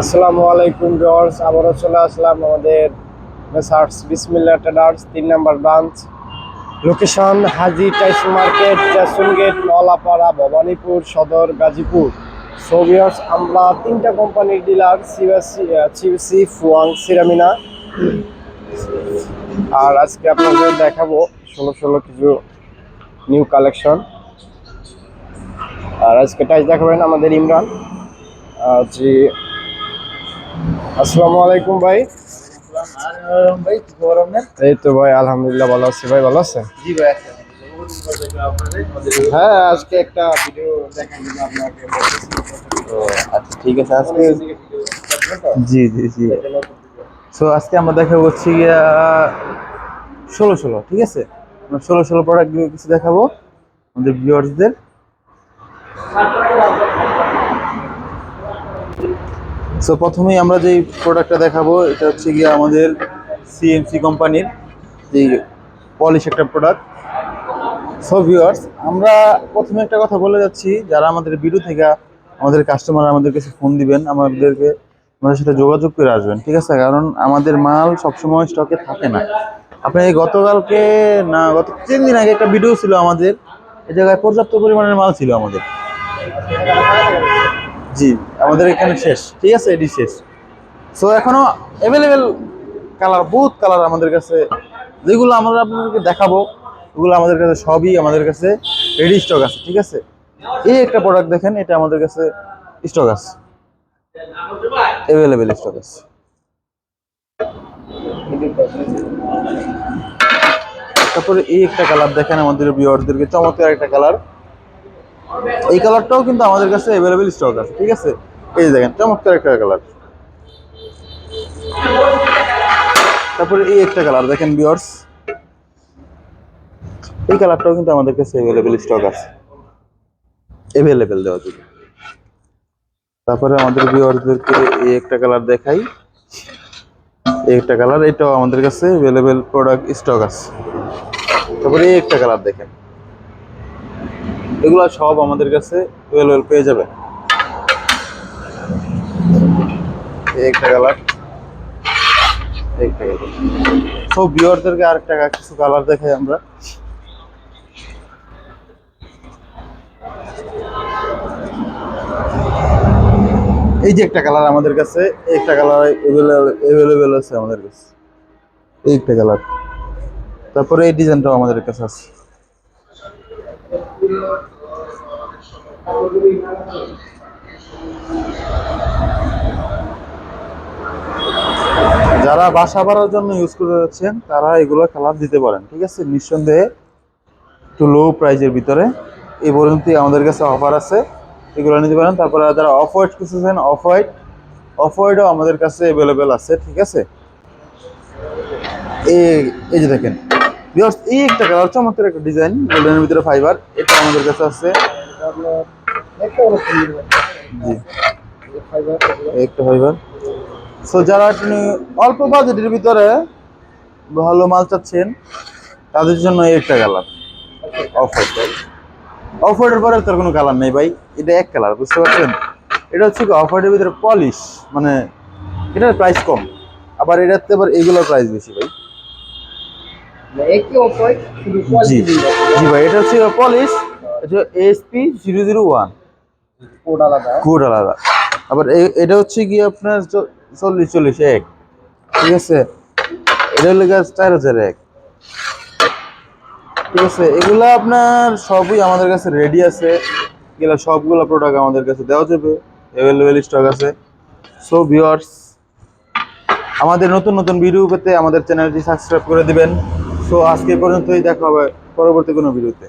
আসসালামু আলাইকুম ভিউয়ার্স, আবারও চলে আসলাম আমাদের মেসার্স বিসমিল্লা ট্রেডার্স তিন নম্বর ব্রাঞ্চ লোকেশন হাজি টাইস market জাসুন gate Nalapara, Bhabanipur, Sadar Gazipur. So viewers আমরা তিনটা কোম্পানির ডিলার সিওএসসি সিওসি ফুয়াং সিরামিনা আর আজকে আপনাদের দেখাবো ষোলো ষোলো কিছু নিউ কালেকশন আর আজকে টাইস দেখাবেন আমাদের ইমরান। জি আসসালামু আলাইকুম ভাই। এই তো ভাই আলহামদুলিল্লাহ ভালো আছি। ভাই ভালো আছে জি ভাই হ্যাঁ আজকে একটা ভিডিও আপনাকে আচ্ছা ঠিক আছে আজকে জি জি জি। সো আজকে আমরা দেখাবো হচ্ছে গিয়া ষোলো ষোলো ঠিক আছে? ষোলো ষোলো প্রোডাক্ট কিছু দেখাবো আমাদের ভিউয়ার্সদের সো প্রথমেই আমরা যেই প্রোডাক্টটা দেখাবো, এটা হচ্ছে গিয়ে আমাদের সিএমসি কোম্পানির যে পলিশ একটা প্রোডাক্ট সো ভিউয়ার্স আমরা প্রথমে একটা কথা বলে যাচ্ছি, যারা আমাদের ভিডিও থেকে আমাদের কাস্টমার আমাদের কাছে ফোন দিবেন, আমাদেরকে, আমাদের সাথে যোগাযোগ করে আসবেন, ঠিক আছে? কারণ আমাদের মাল সবসময় স্টকে থাকে না। আপনি গতকালকে না, গত তিন দিন আগে একটা ভিডিও ছিল আমাদের এই জায়গায় পর্যাপ্ত পরিমাণের মাল ছিল আমাদের। জি, আমাদের এখানে শেষ। ঠিক আছে, এটি শেষ। সো এখনও অ্যাভেলেবেল কালার বহুত কালার আমাদের কাছে। যেগুলো আমরা আপনাদেরকে দেখাবো, ওগুলো আমাদের কাছে সবই আমাদের কাছে রেডি স্টক আছে, ঠিক আছে? এই একটা প্রোডাক্ট দেখেন, এটা আমাদের কাছে স্টক আছে। অ্যাভেলেবেল স্টক আছে। তারপরে এই একটা কালার দেখেন আমাদের ভিউয়ারদেরকে চমৎকার একটা কালার এই কালারটাও কিন্তু আমাদের কাছে অ্যাভেলেবেল স্টক আছে, ঠিক আছে? এই দেখেন, চমৎকার একটা কালার। তারপরে এই একটা কালার, দেখেন ভিউয়ার্স এই কালারটাও কিন্তু আমাদের কাছে অ্যাভেলেবেল স্টক আছে। অ্যাভেলেবেল দেওয়া যাবে তারপরে আমাদের ভিউয়ারদেরকে এই একটা কালার দেখাই। এই একটা কালার, এটাও আমাদের কাছে অ্যাভেলেবেল প্রোডাক্ট স্টক আছে। তারপরে এই একটা কালার দেখেন। এগুলো সব আমাদের কাছে অ্যাভেলেবেল পেয়ে যাবে। একটা কালার একটা কালার সব ভিউয়ারদেরকে আরেকটা কিছু কালার দেখাই আমরা। এই যে একটা কালার আমাদের কাছে একটা কালার অ্যাভেলেবেল আছে আমাদের কাছে। এই একটা কালার তারপরে এই ডিজাইনটাও আমাদের কাছে আছে। যারা বাসা বাড়ার জন্য ইউজ করে যাচ্ছেন, তারা এগুলো কালার দিতে পারেন, ঠিক আছে? নিঃসন্দেহে একটু লো প্রাইজের ভিতরে। এই পর্যন্তই আমাদের কাছে অফার আছে। এগুলো নিতে পারেন। তারপরে যারা অফ হোয়াইট খুঁজতেছেন অফ হোয়াইট অফ হোয়াইটও আমাদের কাছে অ্যাভেলেবেল আছে, ঠিক আছে? এই এই যে দেখেন ভিউয়ার্স এই একটা কালার, চমৎকার একটা ডিজাইন গোল্ডেনের ভিতরে ফাইবার এটা আমাদের কাছে আছে। একটা ফাইবার সো যারা আপনি অল্প বাজেটের ভিতরে ভালো মাল চাচ্ছেন, তাদের জন্য একটা কালার। অফ হোয়াইট অফ হোয়াইটের পরে তার কোনো কালার নেই ভাই, এটা এক কালার, বুঝতে পারছেন? এটা হচ্ছে অফ হোয়াইটের ভিতরে পলিশ মানে এটার প্রাইস কম, আবার এটাতে আবার এইগুলোর প্রাইস বেশি ভাই। জি জি ভাই এটা হচ্ছে পলিশ এটা SP zero zero one code আলাদা। কোড আলাদা। আবার এটা হচ্ছে কি আপনার চল্লিশ চল্লিশ এক। ঠিক আছে? এটা হলো গিয়ে চার হাজার এক। ঠিক আছে? এগুলো আপনার সবই আমাদের কাছে রেডি আছে। এগুলো সবগুলো প্রোডাক্ট আমাদের কাছে দেওয়া যাবে। অ্যাভেলেবেল স্টক আছে। সো ভিউয়ার্স আমাদের নতুন নতুন ভিডিও পেতে আমাদের চ্যানেলটি সাবস্ক্রাইব করে দিবেন। সো আজকে পর্যন্তই দেখা হবে পরবর্তী কোনো ভিডিওতে।